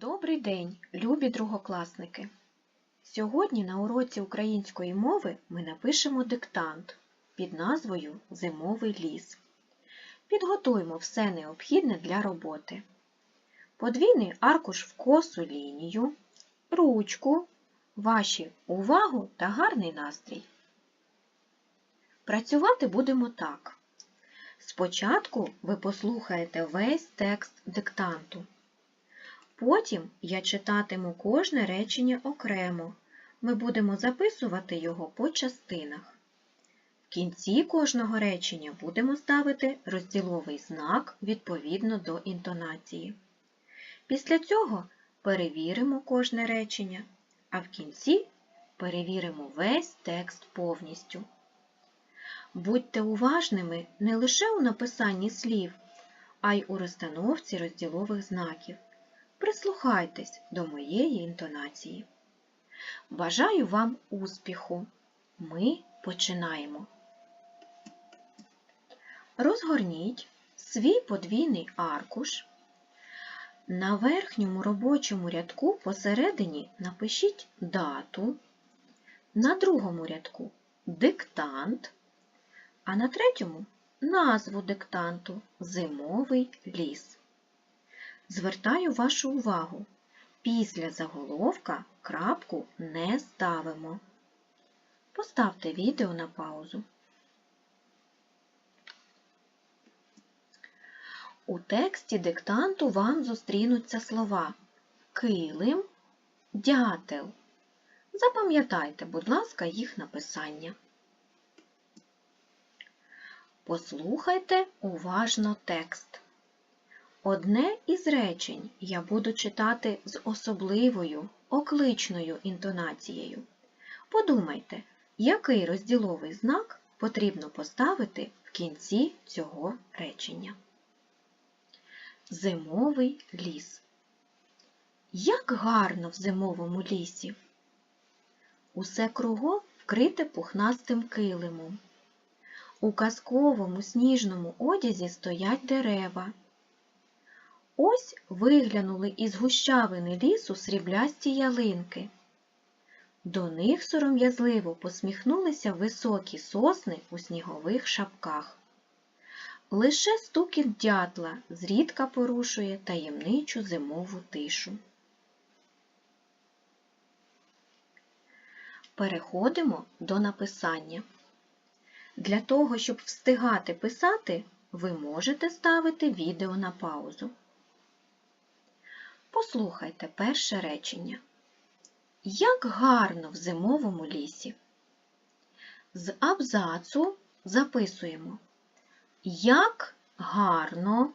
Добрий день, любі другокласники! Сьогодні на уроці української мови ми напишемо диктант під назвою Зимовий ліс. Підготуємо все необхідне для роботи. Подвійний аркуш в косу лінію, ручку, ваші увагу та гарний настрій. Працювати будемо так. Спочатку ви послухаєте весь текст диктанту. Потім я читатиму кожне речення окремо. Ми будемо записувати його по частинах. В кінці кожного речення будемо ставити розділовий знак відповідно до інтонації. Після цього перевіримо кожне речення, а в кінці перевіримо весь текст повністю. Будьте уважними не лише у написанні слів, а й у розстановці розділових знаків. Прислухайтесь до моєї інтонації. Бажаю вам успіху! Ми починаємо. Розгорніть свій подвійний аркуш. На верхньому робочому рядку посередині напишіть дату, на другому рядку диктант, а на третьому назву диктанту Зимовий ліс. Звертаю вашу увагу. Після заголовка крапку не ставимо. Поставте відео на паузу. У тексті диктанту вам зустрінуться слова килим, дятел. Запам'ятайте, будь ласка, їх написання. Послухайте уважно текст. Одне із речень я буду читати з особливою окличною інтонацією. Подумайте, який розділовий знак потрібно поставити в кінці цього речення. Зимовий ліс. Як гарно в зимовому лісі! Усе кругом вкрите пухнастим килимом. У казковому сніжному одязі стоять дерева. Ось виглянули із гущавини лісу сріблясті ялинки. До них сором'язливо посміхнулися високі сосни у снігових шапках. Лише стукіт дятла зрідка порушує таємничу зимову тишу. Переходимо до написання. Для того, щоб встигати писати, ви можете ставити відео на паузу. Послухайте перше речення. Як гарно в зимовому лісі. З абзацу записуємо. Як гарно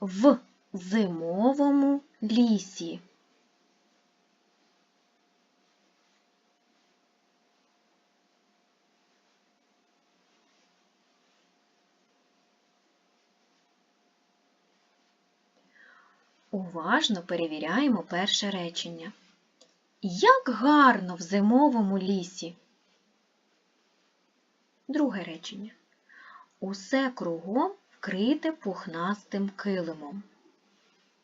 в зимовому лісі. Уважно перевіряємо перше речення. Як гарно в зимовому лісі. Друге речення. Усе кругом вкрите пухнастим килимом.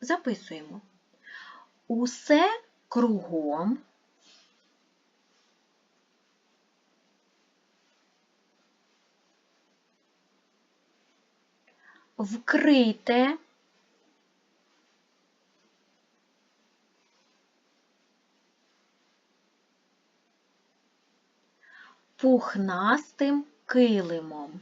Записуємо. Усе кругом вкрите пухнастим килимом.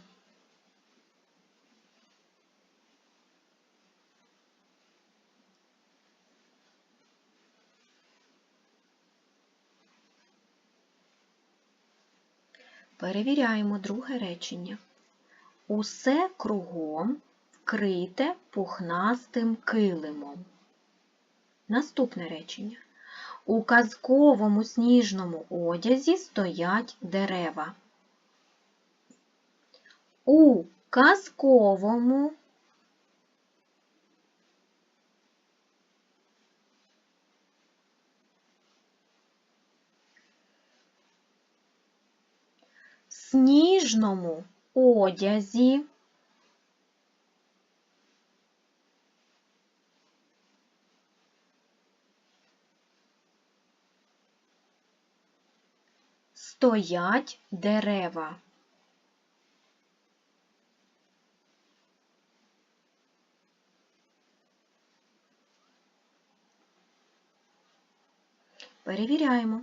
Перевіряємо друге речення. Усе кругом вкрите пухнастим килимом. Наступне речення. У казковому сніжному одязі стоять дерева. У казковому сніжному одязі. Стоять дерева. Перевіряємо.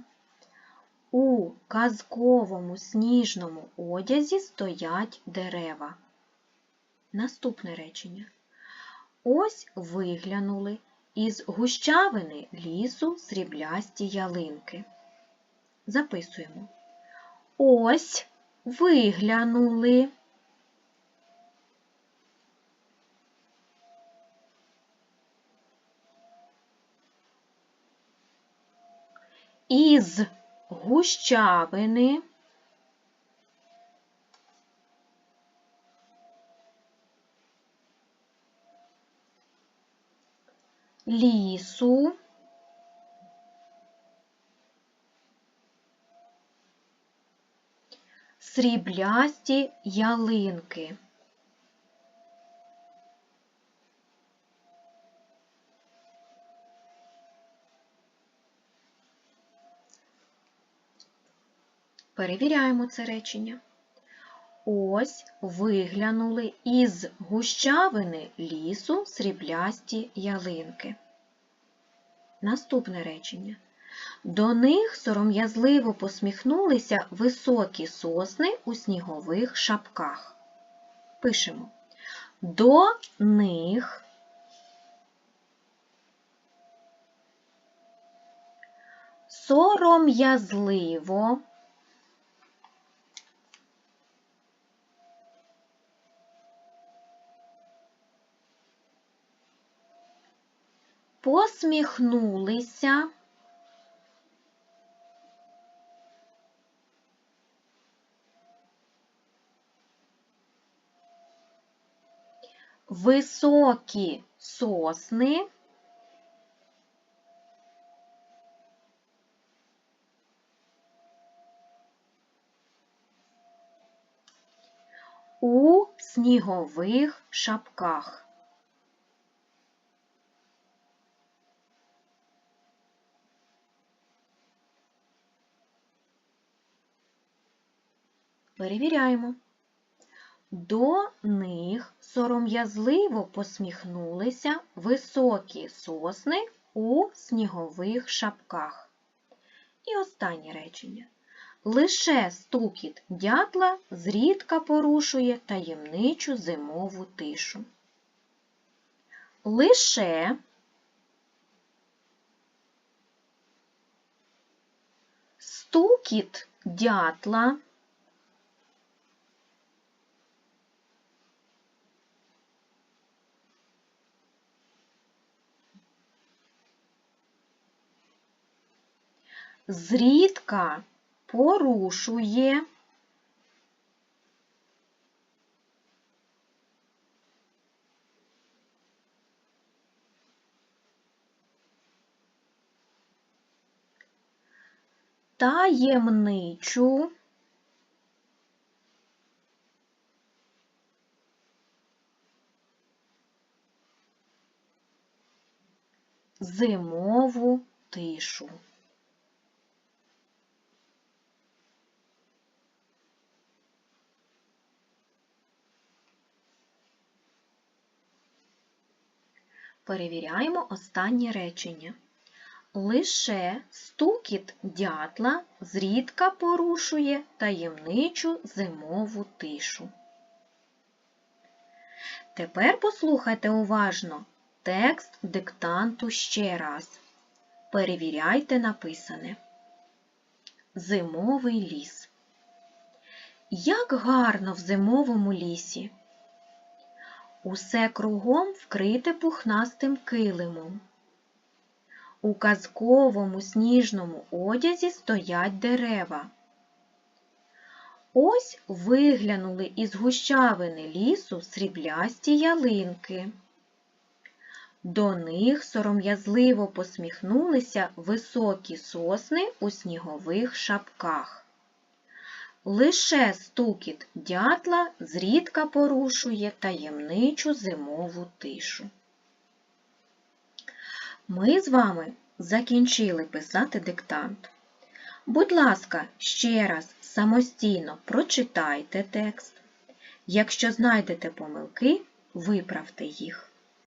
У казковому сніжному одязі стоять дерева. Наступне речення. Ось виглянули із гущавини лісу сріблясті ялинки. Записуємо. Ось виглянули. Із гущавини лісу сріблясті ялинки. Перевіряємо це речення. Ось виглянули із гущавини лісу сріблясті ялинки. Наступне речення. До них сором'язливо посміхнулися високі сосни у снігових шапках. Пишемо. До них сором'язливо посміхнулися високі сосни у снігових шапках. Перевіряємо. До них сором'язливо посміхнулися високі сосни у снігових шапках. І останнє речення. Лише стукіт дятла зрідка порушує таємничу зимову тишу. Лише стукіт дятла зрідка порушує таємничу зимову тишу. Перевіряємо останнє речення. Лише стукіт дятла зрідка порушує таємничу зимову тишу. Тепер послухайте уважно текст диктанту ще раз. Перевіряйте написане. Зимовий ліс. Як гарно в зимовому лісі! Усе кругом вкрите пухнастим килимом. У казковому сніжному одязі стоять дерева. Ось виглянули із гущавини лісу сріблясті ялинки. До них сором'язливо посміхнулися високі сосни у снігових шапках. Лише стукіт дятла зрідка порушує таємничу зимову тишу. Ми з вами закінчили писати диктант. Будь ласка, ще раз самостійно прочитайте текст. Якщо знайдете помилки, виправте їх.